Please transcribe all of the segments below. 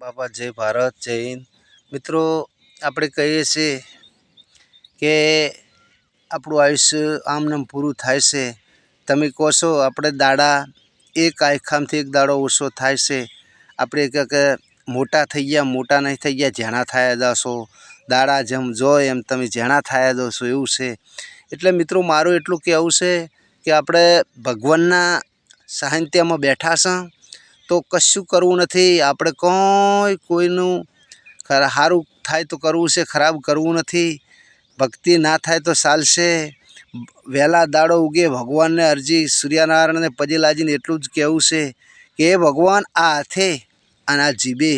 બાપા, જય ભારત, જય હિન્દ. મિત્રો, આપણે કહીએ છીએ કે આપણું આયુષ્ય આમનામ પૂરું થાય છે. તમે કહો છો, આપણે દાડા એક આયખામથી એક દાડો ઓછો થાય છે. આપણે કે મોટા થઈ ગયા, મોટા નહીં થઈ ગયા, ઝેણા થયા જશો. દાડા જેમ જોય એમ તમે ઝેણા થયા જશો, એવું છે. એટલે મિત્રો, મારું એટલું કહેવું છે કે આપણે ભગવાનના સાહિત્યમાં બેઠા છે. તો કશું કરવું નથી. આપણે કોઈ કોઈનું સારું થાય તો કરવું છે, ખરાબ કરવું નથી. ભક્તિ ના થાય તો ચાલશે. વહેલા દાડો ઉગે, ભગવાનને અરજી, સૂર્યનારાયણને પજે લાજીને એટલું જ કહેવું છે કે, ભગવાન આ હાથે અને આ જીભે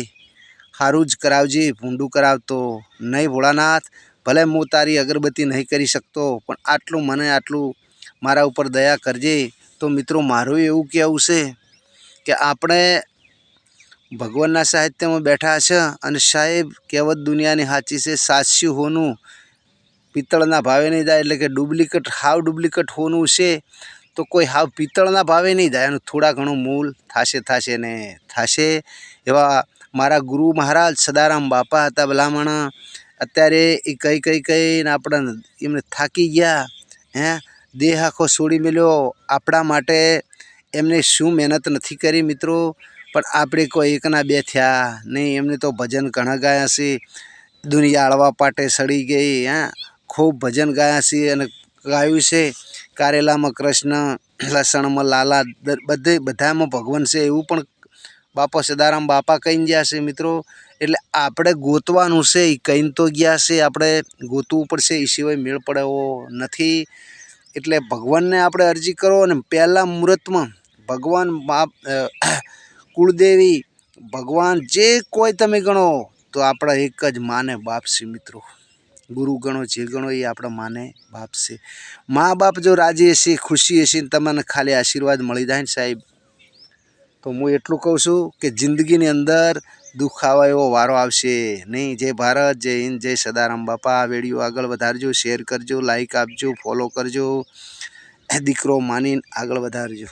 સારું જ કરાવજે, ભૂંડું કરાવતો નહીં ભોળાનાથ. ભલે હું તારી અગરબત્તી નહીં કરી શકતો, પણ આટલું મને આટલું મારા ઉપર દયા કરજે. તો મિત્રો, મારું એવું કહેવું છે કે આપણે ભગવાનના સાહિત્યમાં બેઠા છે અને સાહેબ કહેવત દુનિયાની સાચી છે, સાચું હોનું. પિત્તળના ભાવે નહીં જાય એટલે કે ડુપ્લિકેટ, હાવ ડુપ્લિકેટ હોનું છે તો કોઈ હાવ પિત્તળના ભાવે નહીં જાય એનું થોડા ઘણું મૂલ થશે થશે ને થશે. એવા મારા ગુરુ મહારાજ સદારામ બાપા હતા, ભલામણ. અત્યારે એ કઈ કઈ, કઈને આપણે એમને થાકી ગયા. હે? દેહ આખો છોડી મેલ્યો. આપણા માટે એમને શું મહેનત નથી કરી મિત્રો? પણ આપણે કોઈ એકના બે થયા. નહીં, એમને તો ભજન ઘણા ગાયા છે. દુનિયા આળવા પાટે સડી ગઈ, હા. ખૂબ ભજન ગાયા છે અને ગાયું છે. કારેલામાં કૃષ્ણ, લસણમાં લાલા બધે, બધામાં ભગવાન છે એવું પણ બાપા સદારામ બાપા કહીને ગયા છે મિત્રો. એટલે આપણે ગોતવાનું છે એ કહીને તો ગયા છે. આપણે ગોતવું પડશે એ સિવાય મેળ પડવો નથી. એટલે ભગવાનને આપણે અરજી કરો અને પહેલાં મુહૂર્તમાં ભગવાન બાપ કુળદેવી, ભગવાન જે કોઈ તમે ગણો, તો આપણા એક જ માને બાપ છે મિત્રો. ગુરુ ગણો, જે ગણો એ આપણા માને બાપ છે. મા બાપ જો રાજી હશે, ખુશી હશે ને તમને ખાલી આશીર્વાદ મળી જાય ને સાહેબ. તો હું એટલું કહું છું કે જિંદગીની અંદર દુઃખ આવા એવો વારો આવશે નહીં. જય ભારત, જય હિન્દ, જય સદારામ બાપા. વીડિયો આગળ વધારજો, શેર કરજો લાઈક આપજો ફોલો કરજો. દીકરો માનીને આગળ વધારજો.